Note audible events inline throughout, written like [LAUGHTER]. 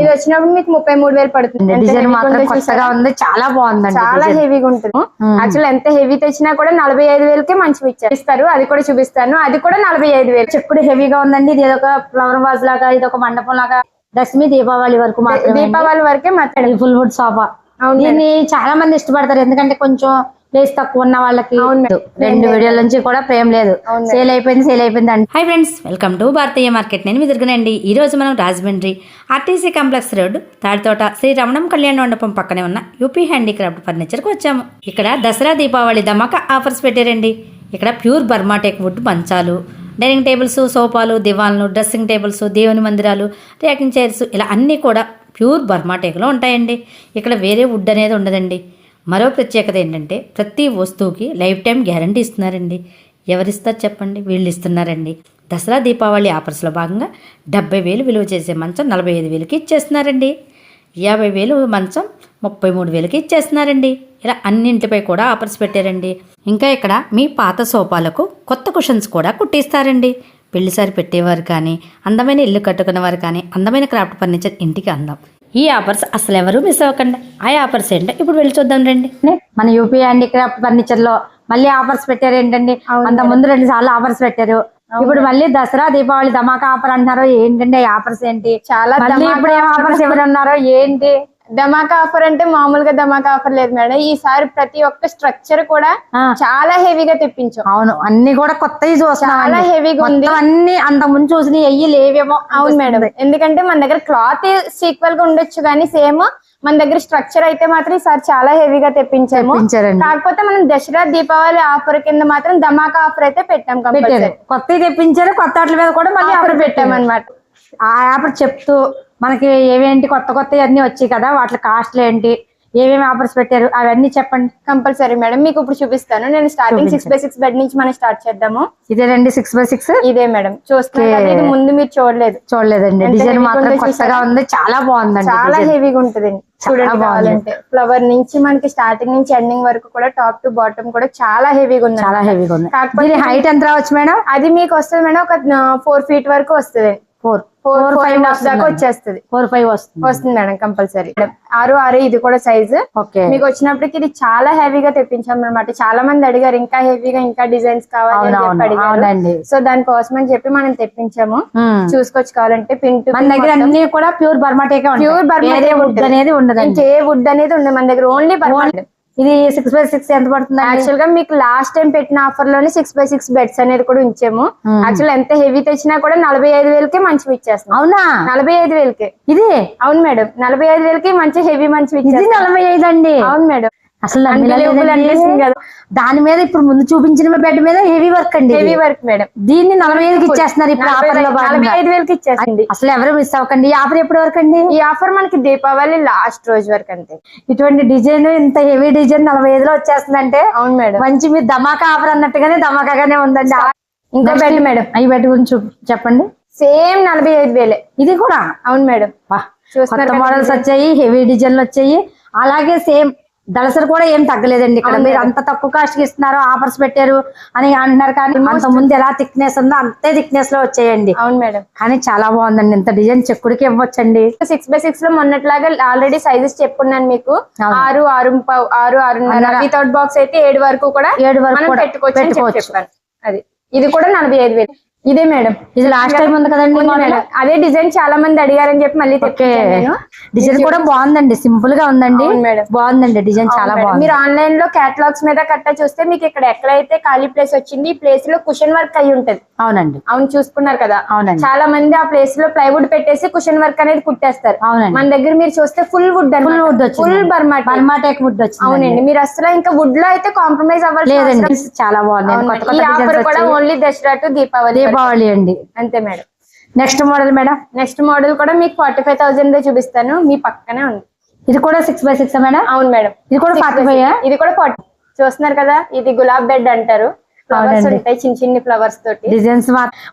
ఇది వచ్చినప్పుడు మీకు ముప్పై మూడు వేలు పడుతుంది. డిజైన్ మాత్రం కొత్తగా? ఉంది చాలా బాగుందండి చాలా. హెవీగా ఉంటుంది. యాక్చువల్ ఎంత హెవీ తెచ్చినా కూడా నలభై ఐదు వేలకే మంచివి ఇస్తారు అది కూడా చూపిస్తాను. అది కూడా నలభై ఐదు వేలు. చెప్పుడు హెవీగా ఉందండి. ఇది ఒక ఫ్లవర్ వాజ్ లాగా ఇది ఒక మండపం లాగా. దశమి దీపావళి వరకు దీపావళి వరకే మాట్లాడారు ఫుల్ వుడ్ సోఫా దీన్ని చాలా మంది ఇష్టపడతారు. ఎందుకంటే కొంచెం ప్లేస్ తక్కువ ఉన్న వాళ్ళకి. రెండు వీడియోల నుంచి కూడా ప్రేమ లేదు. సేల్ అయిపోయింది సేల్ అయిపోయింది అండి hi friends welcome to Bharatiya market. నేను మిదురుగనండి ఈ రోజు మనం Rajahmundry RTC complex road Tadithota Sri Ramanam Kalyana Mandapam పక్కనే ఉన్న యూపీ హ్యాండీక్రాఫ్ట్ ఫర్నిచర్కి వచ్చాము. ఇక్కడ దసరా దీపావళి ధమాకా ఆఫర్స్ పెట్టారండి. ఇక్కడ ప్యూర్ బర్మాటెక్ వుడ్ మంచాలు డైనింగ్ టేబుల్స్ సోఫాలు దివాన్లు డ్రెస్సింగ్ టేబుల్స్ దేవుని మందిరాలు ర్యాకింగ్ చైర్స్ ఇలా అన్నీ కూడా ప్యూర్ బర్మాటెక్లో ఉంటాయండి. ఇక్కడ వేరే వుడ్ అనేది ఉండదండి. మరో ప్రత్యేకత ఏంటంటే ప్రతి వస్తువుకి లైఫ్ టైం గ్యారంటీ ఇస్తున్నారండి. ఎవరిస్తారు చెప్పండి? వీళ్ళు ఇస్తున్నారండి. దసరా దీపావళి ఆఫర్స్లో భాగంగా డెబ్బై వేలు విలువ చేసే మంచం నలభై ఐదు వేలకి ఇచ్చేస్తున్నారండి. యాభై వేలు మంచం ముప్పై మూడు వేలకి ఇచ్చేస్తున్నారండి. ఇలా అన్నింటిపై కూడా ఆఫర్స్ పెట్టారండి. ఇంకా ఇక్కడ మీ పాత సోఫాలకు కొత్త కుషన్స్ కూడా కుట్టిస్తారండి. పెళ్ళిసారి పెట్టేవారు కానీ అందమైన ఇల్లు కట్టుకునేవారు కానీ అందమైన క్రాఫ్ట్ ఫర్నిచర్ ఇంటికి అందం. ఈ ఆఫర్స్ అసలు ఎవరు మిస్ అవ్వకండి. ఆ ఆఫర్స్ ఏంటో ఇప్పుడు వెళ్ళి చూద్దాం రండి. మన యూపీ హ్యాండీక్రాఫ్ట్ ఫర్నిచర్లో మళ్ళీ ఆఫర్స్ పెట్టారు ఏంటండి? అంత ముందు రెండు సార్లు ఆఫర్స్ పెట్టారు. ఇప్పుడు మళ్ళీ దసరా దీపావళి ధమాకా ఆఫర్ అంటున్నారు. ఏంటండి ఆఫర్స్ ఏంటి? చాలా ఇప్పుడు ఏం ఆఫర్స్. ఎవరున్నారో? ఏంటి? ధమాకా ఆఫర్ అంటే మామూలుగా ధమాకా ఆఫర్ లేదు మేడం. ఈసారి ప్రతి ఒక్క స్ట్రక్చర్ కూడా. చాలా హెవీగా తెప్పించాం. అవును అన్ని కూడా చూస్తున్నాం చాలా హెవీగా ఉంది. అన్ని అంత ముందు చూసిన ఎయ్యి లేవేమో అవును మేడం. ఎందుకంటే మన దగ్గర క్లాత్ ఈక్వల్గా ఉండొచ్చు కానీ సేమ్ మన దగ్గర స్ట్రక్చర్ అయితే మాత్రం ఈసారి చాలా హెవీగా తెప్పించాము. కాకపోతే మనం దసరా దీపావళి ఆఫర్ కింద మాత్రం ధమాకా ఆఫర్ అయితే పెట్టాం కొత్తవి తెప్పించారు కొత్త మీద కూడా మళ్ళీ ఆఫర్ పెట్టాం పెట్టాము అనమాట ఆ ఆఫర్ చెప్తూ మనకి ఏవేంటి కొత్త కొత్తవి అన్ని వచ్చాయి కదా వాటి కాస్ట్లు ఏంటి ఏమేమి ఆఫర్స్ పెట్టారు అవన్నీ చెప్పండి. కంపల్సరీ మేడం మీకు ఇప్పుడు చూపిస్తాను. నేను starting six by six bed నుంచి మనం స్టార్ట్ చేద్దాము. ఇదేనండి సిక్స్ బై సిక్స్ ఇదే మేడం. చూస్తున్నారు కదా, ఇది ముందు మీరు చూడలేదు. చూడలేదండి. డిజైన్ మాత్రం కొత్తగా? ఉంది చాలా బాగుందండి చాలా. హెవీగా ఉంటుంది. చూడండి. కావాలంటే. ఫ్లవర్ నుంచి మనకి స్టార్టింగ్ నుంచి ఎండింగ్ వరకు కూడా టాప్ టు బాటమ్ కూడా చాలా హెవీగా ఉంది చాలా హెవీగా ఉంది. కాకపోతే హైట్ ఎంత రావచ్చు మేడం? అది మీకు వస్తుంది మేడం ఒక ఫోర్ ఫీట్ వరకు వస్తుంది. ఫోర్ ఫోర్ ఫైవ్ ఫైవ్ దాకా వచ్చేస్తుంది. ఫోర్ ఫైవ్ వస్తుంది వస్తుంది మేడం కంపల్సరీ. ఆరు ఆరు ఇది కూడా సైజు ఓకే. మీకు వచ్చినప్పటికి ఇది చాలా హెవీగా తెప్పించాం అనమాట చాలా మంది అడిగారు ఇంకా హెవీగా ఇంకా డిజైన్స్ కావాలి. సో దానికోసం అని చెప్పి మనం తెప్పించాము. చూసుకోవచ్చు కావాలంటే పిన్ టు మన దగ్గర అన్ని కూడా ప్యూర్ బర్మాటేకే ప్యూర్ వుడ్ అనేది ఉండదండి. ఇంకే వుడ్ అనేది ఉండదు. మన దగ్గర ఓన్లీ బర్మా ఇది సిక్స్ బై సిక్స్ ఎంత పడుతుంది యాక్చువల్గా మీకు లాస్ట్ టైం పెట్టిన ఆఫర్లోనే సిక్స్ బై సిక్స్ బెడ్స్ అనేది కూడా ఉంచాము. Hmm. యాక్చువల్ ఎంత హెవీ తెచ్చినా కూడా నలభై ఐదు వేలకే మంచివి ఇచ్చేస్తున్నాం అవునా? నలభై ఐదు వేలకే. ఇది? అవును మేడం. నలభై ఐదు వేలకి మంచి హెవీ ఇచ్చేస్తాం. నలభై ఐదు అండి అవును మేడం. అసలు. దాని మీద ఇప్పుడు ముందు చూపించిన బెడ్ మీద హెవీ వర్క్ అండి. హెవీ వర్క్ మేడం దీన్ని నలభై ఐదుకి ఇచ్చేస్తున్నారు ఇప్పుడు ఆఫర్లో ఐదు వేలకి ఇచ్చేసింది. అసలు ఎవరు మిస్ అవ్వకండి. ఈ ఆఫర్ ఎప్పటి వరకు అండి? ఈ ఆఫర్ మనకి దీపావళి లాస్ట్ రోజు వరకు అంతే. ఇటువంటి డిజైన్ ఇంత హెవీ డిజైన్ నలభై ఐదులో వచ్చేస్తుందంటే అవును మేడం మంచి మీరు ధమాకా ఆఫర్ అన్నట్టుగానే ధమాకాగానే ఉందండి. ఇంకో బెడ్ మేడం ఈ బెడ్ గురించి చూపి- చెప్పండి. సేమ్ నలభై ఐదు వేలే. ఇది కూడా? అవును మేడం కొత్త మోడల్స్ వచ్చాయి హెవీ డిజైన్లు వచ్చాయి. అలాగే సేమ్ దళసరి కూడా ఏం తగ్గలేదండి ఇక్కడ. మీరు. అంత తక్కువ కాస్ట్కి ఇస్తున్నారు ఆఫర్స్ పెట్టారు అని అంటున్నారు కానీ అంత ముందు ఎలా థిక్నెస్ ఉందో అంతే థిక్నెస్లో వచ్చాయండి. అవును మేడం. కానీ చాలా బాగుందండి. ఇంత డిజైన్ చెక్కుడికి ఇవ్వచ్చండి. సిక్స్ బై సిక్స్లో మొన్నట్లాగా ఆల్రెడీ సైజెస్ చెప్పుకున్నాను మీకు. ఆరు ఆరు ఆరు ఆరున్నర. అన్నర. వితౌట్ బాక్స్ అయితే ఏడు వరకు కూడా ఏడు వరకు పెట్టుకోవచ్చు అది. ఇది కూడా నలభై ఐదు వేలు. ఇదే మేడం. ఇది లాస్ట్ టైం ఉంది కదండి? మేడం. అదే డిజైన్ చాలా మంది అడిగారని చెప్పి మళ్ళీ డిజైన్ కూడా బాగుందండి. సింపుల్గా ఉందండి. బాగుందండి డిజైన్ చాలా. బాగుంది. మీరు ఆన్లైన్లో కేటలాగ్స్ మీద కట్ట చూస్తే మీకు ఇక్కడ ఎక్కడైతే ఖాళీ ప్లేస్ వచ్చింది ఈ ప్లేస్లో కుషన్ వర్క్ అయి ఉంటది. అవునండి. అవును చూసుకున్నారు కదా. అవునండి. చాలా మంది ఆ ప్లేస్లో ప్లైవుడ్ పెట్టేసి కుషన్ వర్క్ అనేది కుట్టేస్తారు. అవునండి. మన దగ్గర మీరు చూస్తే full wood full wood full బర్మాట్ Burma teak wood వచ్చింది అవునండి. మీరు అసలు ఇంకా వుడ్లో అయితే కాంప్రమైజ్ అవ్వాలి చాలా బాగుంది. కూడా ఓన్లీ దసరా టు దీపావళి దీపావళి అండి. అంతే madam. Next model madam. Next model కూడా మీకు ఫార్టీ ఫైవ్ థౌసండ్ చూపిస్తాను. మీ పక్కనే ఉంది. ఇది కూడా సిక్స్ బై సిక్స్ మేడం? అవును మేడం. ఇది కూడా ఫార్టీ ఫైవ్ ఇది కూడా ఫార్టీ చూస్తున్నారు కదా ఇది గులాబ్ బెడ్ అంటారు. ఫ్లవర్స్. ఉంటాయి చిన్న చిన్ని ఫ్లవర్స్ తోటి. డిజైన్స్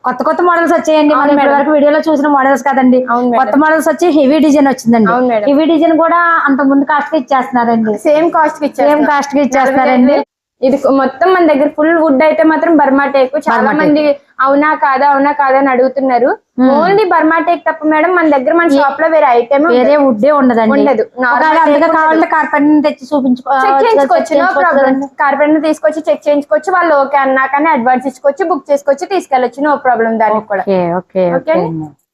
కొత్త కొత్త మోడల్స్ వచ్చాయండి. మనం ఇప్పటి. వరకు వీడియోలో చూసిన మోడల్స్ కదండి. కొత్త మోడల్స్ వచ్చి హెవీ డిజైన్ వచ్చిందండి. అవును మేడం. హెవీ డిజైన్ కూడా అంత ముందు కాస్ట్కి ఇచ్చేస్తున్నారండి. సేమ్ కాస్ట్కి సేమ్ కాస్ట్కి ఇచ్చేస్తారండి ఇది మొత్తం మన దగ్గర ఫుల్ వుడ్ అయితే మాత్రం బర్మా టేక్. చాలా మంది అవునా కాదా అవునా కాదా అని అడుగుతున్నారు. ఓన్లీ బర్మా టేక్ తప్ప మేడం మన దగ్గర మన షాప్లో వేరే ఐటమ్ వేరే వుడ్డే ఉండదండి. ఉండదు. Normal ఒకవేళ అంతగా టేకు కావాలంటే కార్పెట్ తెచ్చి చూపించుకో చెక్ చేయించుకోవచ్చు నో ప్రాబ్లం. కార్పెంటర్ తీసుకొచ్చి చెక్ చేయించుకోవచ్చు. వాళ్ళు ఓకే అన్నా కానీ అడ్వాన్స్ ఇచ్చుకోవచ్చు బుక్ చేసుకోవచ్చు తీసుకెళ్ళొచ్చు నో ప్రాబ్లం దానికి కూడా. ఓకే?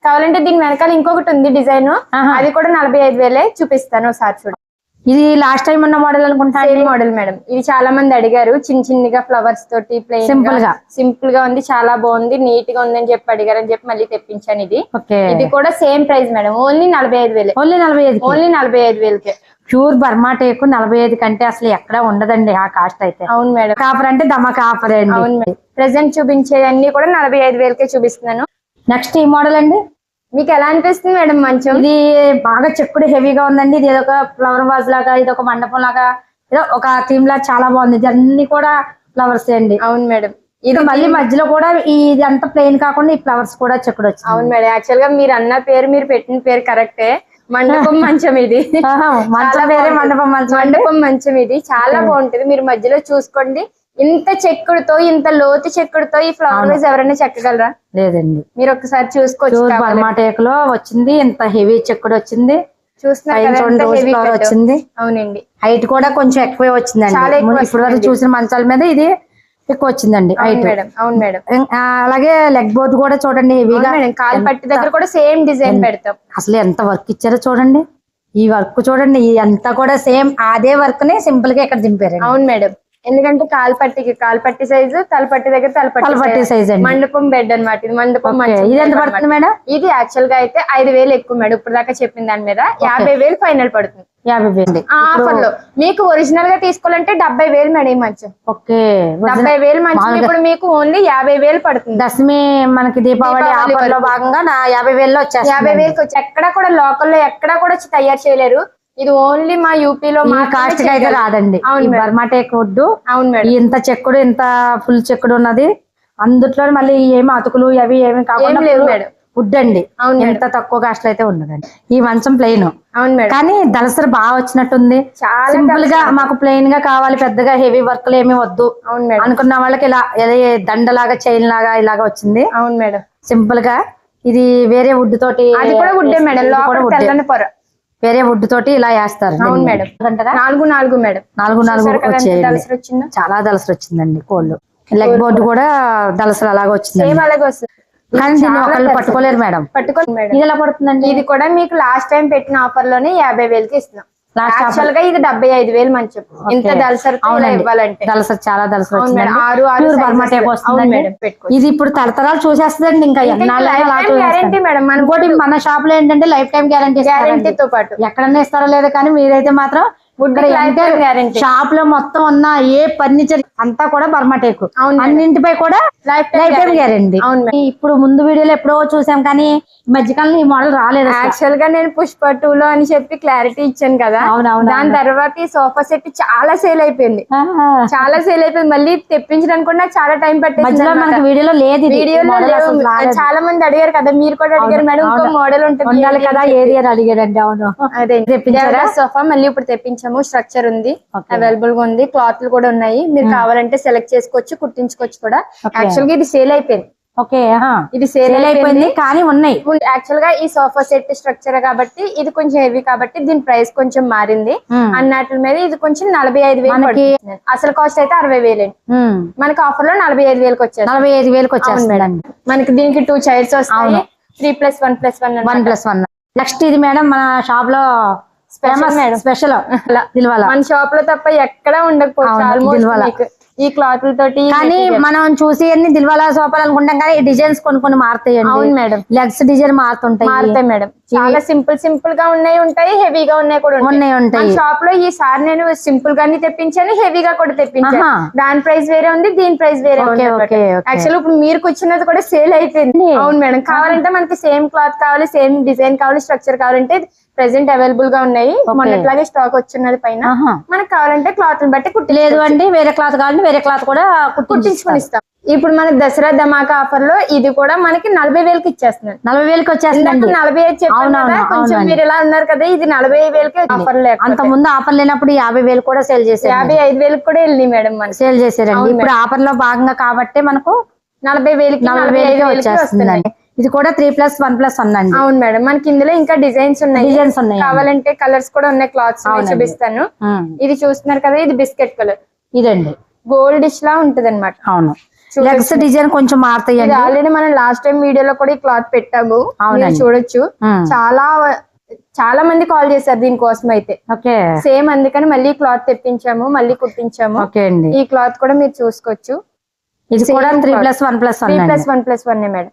కావాలంటే దీని వెనకాల ఇంకొకటి ఉంది డిజైన్. అది కూడా నలభై ఐదు వేలే చూపిస్తాను ఒకసారి చూడండి ఇది లాస్ట్ టైం ఉన్న మోడల్ అనుకుంటా మోడల్ మేడం ఇది చాలా మంది అడిగారు. చిన్న చిన్నగా ఫ్లవర్స్ తోటి ప్లెయిన్ Simple గా. సింపుల్గా ఉంది చాలా బాగుంది నీట్గా ఉంది అని చెప్పి అడిగారు అని చెప్పి మళ్ళీ తెప్పించాను ఇది. ఇది కూడా సేమ్ ప్రైస్ మేడం ఓన్లీ నలభై ఐదు వేలే. ఓన్లీ నలభై ఐదు ఓన్లీ నలభై ఐదు వేలకే. ప్యూర్ బర్మా టేకు నలభై ఐదు కంటే అసలు ఎక్కడ ఉండదండి ఆ కాస్ట్ అయితే. అవును మేడం కాపర్ అంటే దమక ఆఫర్ అండి? అవును మేడం ప్రెసెంట్ చూపించేవన్నీ కూడా నలభై ఐదు వేలకే చూపిస్తున్నాను. నెక్స్ట్ ఈ మోడల్ అండి? మీకు ఎలా అనిపిస్తుంది మేడం మంచం? ఇది బాగా చెక్కుడు హెవీగా ఉందండి. ఇది ఏదో ఒక ఫ్లవర్ వాజ్ లాగా ఇది ఒక మండపం లాగా ఏదో ఒక థీమ్ లాగా చాలా బాగుంది. ఇది అన్ని కూడా ఫ్లవర్స్ అండి. అవును మేడం. ఇది మళ్ళీ మధ్యలో కూడా ఇది అంతా ప్లెయిన్ కాకుండా ఈ ఫ్లవర్స్ కూడా చెక్కుడు వచ్చింది. అవును మేడం. యాక్చువల్గా మీరు అన్న పేరు మీరు పెట్టిన పేరు కరెక్టే. మండపం [LAUGHS] మంచం ఇది. మండపం మంచం. మండపం మంచం ఇది. చాలా బాగుంటది. మీరు మధ్యలో చూసుకోండి. ఇంత చెక్కుడుతో ఇంత లోతు చెక్కుడుతో ఈ ఫ్లవర్ వైజ్ ఎవరైనా చెక్కగలరా? లేదండి. మీరు ఒకసారి చూసుకోవచ్చు ప్యూర్ కావాలంటే. బర్మా టేక్లో వచ్చింది ఇంత హెవీ చెక్కుడు వచ్చింది. చూస్తున్నారు. వచ్చింది. అవునండి. హైట్ కూడా కొంచెం ఎక్కువే వచ్చిందండి. ఇప్పుడు వరకు. చూసిన మంచాల మీద ఇది ఎక్కువ వచ్చిందండి హైట్. మేడం అవును మేడం. అలాగే లెగ్ బోర్డ్ కూడా చూడండి హెవీగా కాలు పట్టి దగ్గర కూడా సేమ్ డిజైన్ పెడతాం. అసలు ఎంత వర్క్ ఇచ్చారో చూడండి. ఈ వర్క్ చూడండి అంతా కూడా సేమ్ అదే వర్క్ని సింపుల్గా ఇక్కడ దింపారండి. అవును మేడం. ఎందుకంటే కాలు పట్టికి కాలు పట్టి సైజు తలపట్టి దగ్గర తలపట్టి అండి. మండపం బెడ్ అన్నమాట. ఇది మండపం ఇది ఎంత పడుతుంది. మేడం? ఇది యాక్చువల్గా అయితే ఐదు వేలు ఎక్కువ మేడం. ఇప్పుడు దాకా చెప్పిన దాని మీద యాభై వేలు ఫైనల్ పడుతుంది. యాభై వేలు ఆఫర్లో. మీకు ఒరిజినల్గా తీసుకోవాలంటే డెబ్బై వేలు మేడం ఈ మంచం. ఓకే. డెబ్బై వేలు మంచం ఇప్పుడు మీకు ఓన్లీ యాభై వేలు పడుతుంది. దశమి మనకి దీపావళి ఆఫర్లో. భాగంగా యాభై వేల్లో యాభై వచ్చేస్తుంది వేలకు వచ్చి ఎక్కడా కూడా లోకల్లో ఎక్కడా కూడా వచ్చి తయారు చేయలేరు. ఇది ఓన్లీ మా యూపీలో మాత్రమే కాస్ట్ అయితే. రాదండి. అవును ఈ మేడం. బర్మా టేక్ వుడ్ అవును మేడం. ఇంత చెక్కుడు ఇంత ఫుల్ చెక్కుడు ఉన్నది. అందుట్లో మళ్ళీ ఏమి అతుకులు అవి ఏమి కాకుండా. వుడ్ అండి. అవును. ఎంత తక్కువ కాస్ట్ అయితే ఉండదండి. ఈ మంచం ప్లెయిన్ అవును మేడం. కానీ దళసరి బాగా వచ్చినట్టుంది. చాలా సింపుల్గా మాకు ప్లెయిన్గా కావాలి పెద్దగా హెవీ వర్క్ ఏమి వద్దు. అవును మేడం. అనుకున్న వాళ్ళకి ఇలా దండలాగా చైన్ లాగా ఇలాగా వచ్చింది. అవును మేడం. సింపుల్గా ఇది వేరే వుడ్ తోటి అది కూడా వుడ్డే మేడం. లోపల వుడ్డే. తెల్లని పొర. వేరే వుడ్ తోటి ఇలా వేస్తారు. అవును. మేడం. నాలుగు నాలుగు మేడం. నాలుగు నాలుగు వచ్చేయండి. వచ్చిందో చాలా దలసరి వచ్చిందండి కోళ్ళు లెగ్ బోర్డు కూడా దలసరి అలాగే అలాగే వస్తుంది. కానీ దీన్ని ఒకళ్ళు. పట్టుకోలేరు మేడం. పట్టుకోండి మేడం. ఇది ఎలా పడుతుందండి? ఇది కూడా మీకు లాస్ట్ టైం పెట్టిన ఆఫర్లోనే యాభై వేలకి ఇస్తున్నాం. యాక్చువల్గా ఇది డెబ్బై ఐదు వేలు మంచం ఇంత దలసరి అవునండి. ఇవ్వాలంటే. దలసరి చాలా. వచ్చిందండి. ఆరు ఆరు టేప్ పెట్టుకోవచ్చు. ఇది ఇప్పుడు తరతరాలు చూసేస్తుందండి ఇంకా. Guarantee madam. మన ఇంకోటి మన షాప్లో ఏంటంటే లైఫ్ టైం గ్యారంటీ గ్యారంటీతో పాటు. ఎక్కడన్నా ఇస్తారో లేదో కానీ మీరైతే మాత్రం షాప్లో మొత్తం ఉన్న ఏ ఫర్నిచర్ అంతా కూడా బర్మా టేక్ అవును మేడం. అన్నింటిపై కూడా లైఫ్ టైం. గ్యారంటీ అవును. ఇప్పుడు ముందు వీడియోలో ఎప్పుడో చూసాం కానీ ఈ మధ్యకాలంలో ఈ మోడల్ రాలేదు. యాక్చువల్గా నేను పుష్ప టూ లో అని చెప్పి క్లారిటీ ఇచ్చాను కదా దాని తర్వాత ఈ సోఫా సెట్ చాలా సేల్ అయిపోయింది చాలా సేల్ అయిపోయింది మళ్ళీ తెప్పించడానికి కూడా చాలా టైం. మనకి వీడియోలో లేదు. వీడియోలో. చాలా మంది అడిగారు కదా మీరు కూడా అడిగారు మేడం ఇంకో. మోడల్ ఉంటుంది కదా ఏది అని అడిగాడండి అవును అదే తెప్పించారా? సోఫా మళ్ళీ ఇప్పుడు తెప్పించాము స్ట్రక్చర్ ఉంది. అవైలబుల్గా ఉంది క్లాత్లు కూడా ఉన్నాయి మీరు కావాలంటే సెలెక్ట్ చేసుకోవచ్చు కుట్టించుకోవచ్చు కూడా. యాక్చువల్గా ఇది సేల్ అయిపోయింది ఓకే. ఇది సేల్ అయిపోయింది కానీ ఉన్నాయి యాక్చువల్గా ఈ సోఫా సెట్ స్ట్రక్చర్ కాబట్టి ఇది కొంచెం హెవీ కాబట్టి దీని ప్రైస్ కొంచెం మారింది Hmm. అన్నట్ల మీద ఇది కొంచెం నలభై ఐదు వేలు. అసలు కాస్ట్ అయితే అరవై వేలండి ఉమ్. మనకి ఆఫర్లో నలభై ఐదు వేలకు వచ్చేది నలభై ఐదు వేలకు వచ్చేస్తుందండి మనకి దీనికి టూ చైర్స్ వస్తాయి. Three plus one plus one one plus one next ఇది మేడం మన షాప్లో మేడం. స్పెషల్ దిల్వాల. మన షాప్లో తప్ప ఎక్కడా ఉండకపోవచ్చు. అవును, ఈ క్లాత్ తోటి కానీ మనం చూసి అన్ని దిల్వాలా సోపాలు అనుకుంటాం కానీ డిజైన్స్ కొన్ని కొన్ని అవును మారుతాయండి మేడం. లెగ్స్ డిజైన్ మారుతుంటాయి. మారుతాయి మేడం. చాలా సింపుల్ సింపుల్గా ఉన్నాయి ఉంటాయి హెవీగా ఉన్నాయి కూడా ఉన్నాయి, ఉంటాయి. షాప్లో ఈసారి నేను సింపుల్ గాని తెప్పించాను హెవీగా కూడా తెప్పించాను. దాని ప్రైస్ వేరే ఉంది దీని ప్రైస్ వేరే ఉంది. యాక్చువల్ ఇప్పుడు మీరు కూర్చున్నది కూడా సేల్ అయిపోయింది. అవును మేడం. కావాలంటే మనకి సేమ్ క్లాత్ కావాలి సేమ్ డిజైన్ కావాలి స్ట్రక్చర్ కావాలంటే ప్రెసెంట్ అవైలబుల్గా ఉన్నాయి. మొన్నట్లాగే స్టాక్ వచ్చిన్నది పైన. మనకు కావాలంటే క్లాత్ బట్టి కుట్టి లేదు అండి వేరే క్లాత్ కావాలంటే వేరే క్లాత్ కూడా కుట్టించుకొని ఇస్తాం. ఇప్పుడు మన దసరా ధమాకా ఆఫర్లో ఇది కూడా మనకి నలభై వేలకి ఇచ్చేస్తున్నాను నలభై వేలకి ఇందాక వచ్చేస్తుందండి నలభై కొంచెం. మీరు ఇలా ఉన్నారు కదా ఇది నలభై వేలకి ఆఫర్ అంత లేకపోతే. ముందు ఆఫర్ లేనప్పుడు యాభై వేలు కూడా సేల్ చేశారు. యాభై ఐదు వేలకి కూడా వెళ్ళినాయి మేడం మనకి. సేల్ అవును ఇప్పుడు ఆఫర్లో భాగంగా కాబట్టి మనకు నలభై వేలకి నలభై వేలకి వచ్చేస్తుందండి. ఇది కూడా త్రీ ప్లస్ వన్ ప్లస్ ఉందండి. అవును మేడం. మనకి ఇందులో ఇంకా డిజైన్స్ ఉన్నాయి. డిజైన్స్ ఉన్నాయి కావాలంటే కలర్స్ కూడా ఉన్నాయి క్లాత్స్. చూపిస్తాను. ఇది చూస్తున్నారు కదా ఇది బిస్కెట్ కలర్. ఇదండి. గోల్డిష్ లా ఉంటది అనమాట అవును లెగ్స్ డిజైన్ కొంచెం ఇది మారుతాయండి ఆల్రెడీ మనం లాస్ట్ టైం వీడియోలో కూడా ఈ క్లాత్ పెట్టాము. చూడొచ్చు. చాలా చాలా మంది కాల్ చేశారు దీనికోసం అయితే. ఓకే. సేమ్ అందుకని మళ్ళీ క్లాత్ తెప్పించాము మళ్ళీ కుట్టించాము. అండి. ఈ క్లాత్ కూడా మీరు చూసుకోవచ్చు. ఇది కూడా three. Plus one plus three ఉందండి. Plus one plus one madam.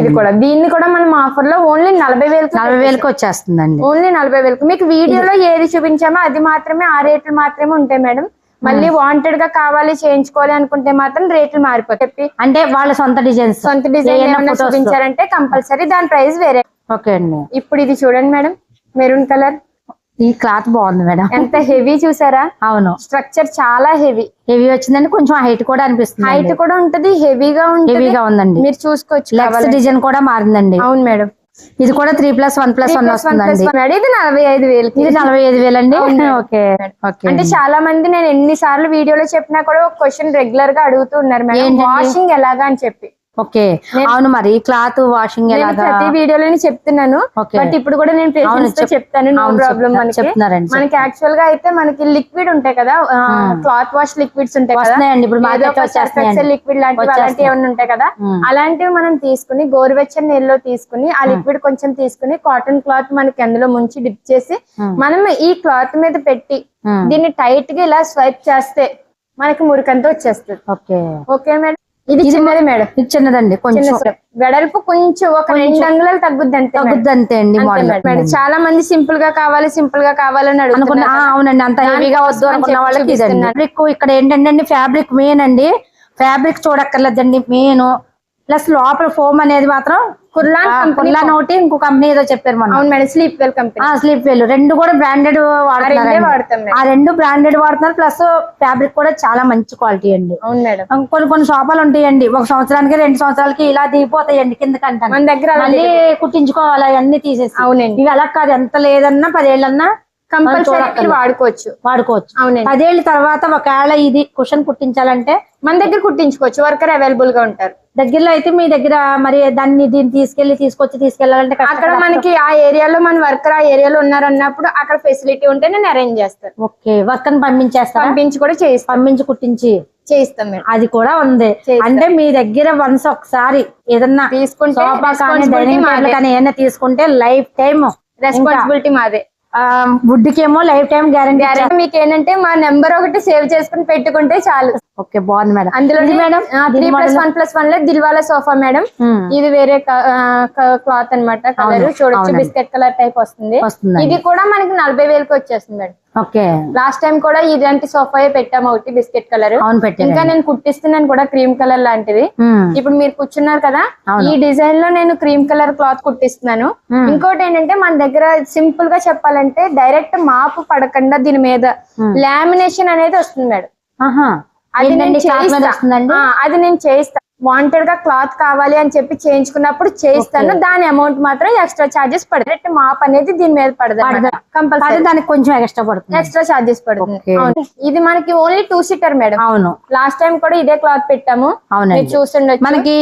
ఇది కూడా. దీన్ని కూడా మనం ఆఫర్లో ఓన్లీ నలభై వేలకు నలభై వేలకి వచ్చేస్తుందండి. ఓన్లీ నలభై వేలకు. మీకు వీడియోలో ఏది చూపించామో అది మాత్రమే ఆ రేట్లు మాత్రమే ఉంటాయి మేడం. మళ్ళీ వాంటెడ్గా కావాలి చేయించుకోవాలి అనుకుంటే మాత్రం రేట్లు మారిపోతాయి. చెప్పి అంటే వాళ్ళ సొంత డిజైన్స్. సొంత డిజైన్ ఏమైనా. చూపించారంటే కంపల్సరీ దాని ప్రైస్ వేరే. ఓకే అండి. ఇప్పుడు ఇది చూడండి మేడం. Maroon colour. ఈ క్లాత్ బాగుంది మేడం. ఎంత హెవీ చూసారా? అవును. స్ట్రక్చర్ చాలా హెవీ. హెవీ వచ్చిందండి కొంచెం హైట్ కూడా అనిపిస్తుంది హైట్ కూడా ఉంటది హెవీగా ఉంటుంది. హెవీగా ఉందండి. మీరు చూసుకోవచ్చు లెగ్స్. డిజైన్ కూడా మారిందండి. అవును మేడం. ఇది కూడా three plus one plus one వస్తుందండి. ఇది నలభై ఐదు వేలకి. ఇది నలభై ఐదు వేలండి. అవును. ఓకే. ఓకే. అంటే చాలా మంది నేను ఎన్ని సార్లు వీడియోలో చెప్పినా కూడా ఒక క్వశ్చన్ రెగ్యులర్గా అడుగుతూ ఉన్నారు మేడం? వాషింగ్ ఎలాగా అని చెప్పి. ఓకే. అవును మరి క్లాత్ వాషింగ్ ప్రతి వీడియోలో చెప్తున్నాను. బట్ ఇప్పుడు కూడా నేను పేషెంట్స్ చెప్తాను. నో ప్రాబ్లం మనకి. చెప్తున్నారండి, మనకి యాక్చువల్గా అయితే మనకి లిక్విడ్ ఉంటాయి కదా క్లాత్ వాష్ లిక్విడ్స్ ఉంటాయి కదా. లిక్విడ్ లాంటివి అలాంటివి. ఏమైనా ఉంటాయి కదా Hmm. అలాంటివి మనం తీసుకుని గోరువెచ్చని నీళ్ళలో తీసుకుని ఆ లిక్విడ్ కొంచెం తీసుకుని కాటన్ క్లాత్ మనకి అందులో ముంచి డిప్ చేసి Hmm. మనం ఈ క్లాత్ మీద పెట్టి Hmm. దీన్ని టైట్గా ఇలా స్వైప్ చేస్తే మనకి మురికంతా వచ్చేస్తుంది. ఓకే. ఓకే మేడం ఇది చిన్నది మేడం. ఇది చిన్నదండి. చిన్న కొంచెం. వెడల్పు కొంచెం ఒక రెండు అంగుళాలు తగ్గుద్ది అంతే. తగ్గుద్ది అంతే అండి మోడల్ చాలా మంది సింపుల్గా కావాలి సింపుల్గా కావాలని అనుకున్న. అవునండి. అంత హెవీగా వద్దు అని అనుకున్న వాళ్ళకి ఇదండి. ఫ్యాబ్రిక్ ఇక్కడ ఏంటంటే ఫ్యాబ్రిక్ మెయిన్ అండి. ఫ్యాబ్రిక్ చూడక్కర్లేదండి మెయిన్ ప్లస్ లోపల ఫోమ్ అనేది మాత్రం కుర్లాన్ కుల్లా నోటి ఇంకో కంపెనీ ఏదో చెప్పారు మనం అవును madam sleep well company sleep well రెండు కూడా బ్రాండెడ్ రెండే వాడుతున్నారు ఆ రెండు బ్రాండెడ్ వాడుతున్నారు. ప్లస్ ఫ్యాబ్రిక్ కూడా చాలా మంచి క్వాలిటీ అండి. అవును మేడం. కొన్ని కొన్ని షాపాలు ఉంటాయండి. ఒక సంవత్సరానికి రెండు సంవత్సరాలకి ఇలా దిగిపోతాయండి కిందకి అంటాను మన దగ్గర మళ్ళీ కుట్టించుకోవాలి అవన్నీ తీసేసి. అవునండి. ఇవి అలా కాదు. ఎంత లేదన్నా పదేళ్ళన్నా కంపల్సరీ వాడుకోవచ్చు. వాడుకోవచ్చు. అవునండి. పదేళ్ళ తర్వాత ఒకవేళ ఇది కుషన్ కుట్టించాలంటే మన దగ్గర కుట్టించుకోవచ్చు. వర్కర్ అవైలబుల్గా ఉంటారు. దగ్గరలో అయితే మీ దగ్గర మరి దాన్ని దీన్ని తీసుకెళ్ళి తీసుకొచ్చి తీసుకెళ్ళాలంటే అక్కడ. మనకి ఆ ఏరియాలో మన వర్కర్ ఆ ఏరియాలో ఉన్నారన్నప్పుడు అక్కడ ఫెసిలిటీ ఉంటే నేను అరేంజ్ చేస్తాను. ఓకే. వర్క్ అని పంపించేస్తారా? పంపించి కూడా చేయిస్తాం. పంపించి కుట్టించి. చేయిస్తాం మేము. అది కూడా ఉంది. అంటే మీ దగ్గర వన్స్ ఒకసారి ఏదన్నా తీసుకుంటే ఏదైనా తీసుకుంటే లైఫ్ టైం రెస్పాన్సిబిలిటీ మాదే. వుడ్ కేమో లైఫ్ టైం గ్యారంటీ మీకు ఏంటంటే మా నెంబర్ ఒకటి సేవ్ చేసుకుని పెట్టుకుంటే చాలు. ఓకే బాగుంది మేడం. అందులో madam? Three plus one plus వన్లో దిల్వాలా సోఫా మేడం. Hmm. ఇది వేరే క్లాత్ అన్నమాట కలర్ చూడొచ్చు. బిస్కెట్ కలర్ టైప్ వస్తుంది. ఇది కూడా మనకి నలభై వేలకి వచ్చేస్తుంది మేడం. ఓకే. లాస్ట్ టైం కూడా ఇలాంటి సోఫా పెట్టాము ఒకటి బిస్కెట్ కలర్. అవును పెట్టాను ఇంకా నేను కుట్టిస్తున్నాను కూడా క్రీమ్ కలర్ లాంటిది. ఇప్పుడు మీరు కూర్చున్నారు కదా. ఈ డిజైన్లో నేను క్రీమ్ కలర్ క్లాత్ కుట్టిస్తున్నాను. ఇంకోటి ఏంటంటే మన దగ్గర సింపుల్గా చెప్పాలంటే డైరెక్ట్ మాపు పడకుండా దీని మీద. లామినేషన్ అనేది వస్తుంది మేడం. అది నేను చేయిస్తా. వాంటెడ్గా క్లాత్ కావాలి అని చెప్పి చేయించుకున్నప్పుడు చేయిస్తాను. దాని అమౌంట్ మాత్రం ఎక్స్ట్రా చార్జెస్ పడదు. మాప్ అనేది దీని మీద పడదు. కంపల్సరీ దానికి కొంచెం ఎక్స్ట్రా పడుతుంది. ఎక్స్ట్రా చార్జెస్ పడుతుంది. అవును. ఇది మనకి ఓన్లీ టూ సీటర్ మేడం అవును. లాస్ట్ టైం కూడా ఇదే క్లాత్ పెట్టాము. మీరు అవునండి చూస్తుండొచ్చు. మనకి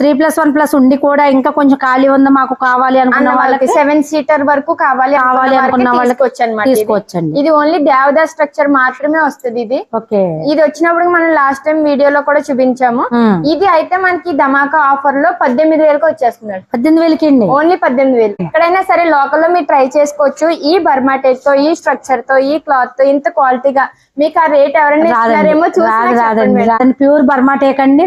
త్రీ ప్లస్ వన్ ప్లస్ ఉండి కూడా ఇంకా కొంచెం ఖాళీ ఉంది మాకు కావాలి అనుకున్న వాళ్ళకి సెవెన్ సీటర్ వరకు కావాలి కావాలి అనుకున్న వాళ్ళకి తీసుకోవచ్చండి ఇది. ఓన్లీ దేవదా స్ట్రక్చర్ మాత్రమే వస్తుంది ఇది. ఓకే. ఇది వచ్చినప్పుడు మనం లాస్ట్ టైం వీడియోలో కూడా చూపించాము. ఇది అయితే మనకి ధమాకా ఆఫర్లో పద్దెనిమిది వేలకు వచ్చేస్తున్నాడు. పద్దెనిమిది వేలకి అండి? ఓన్లీ పద్దెనిమిది వేలు. ఎక్కడైనా సరే లోకల్లో మీరు ట్రై చేసుకోవచ్చు. ఈ బర్మాటేజ్తో ఈ స్ట్రక్చర్తో ఈ క్లాత్తో ఇంత క్వాలిటీగా మీకు ఆ రేట్ ఎవరైనా చూసి రాదండి. ప్యూర్ బర్మాటేక్ అండి.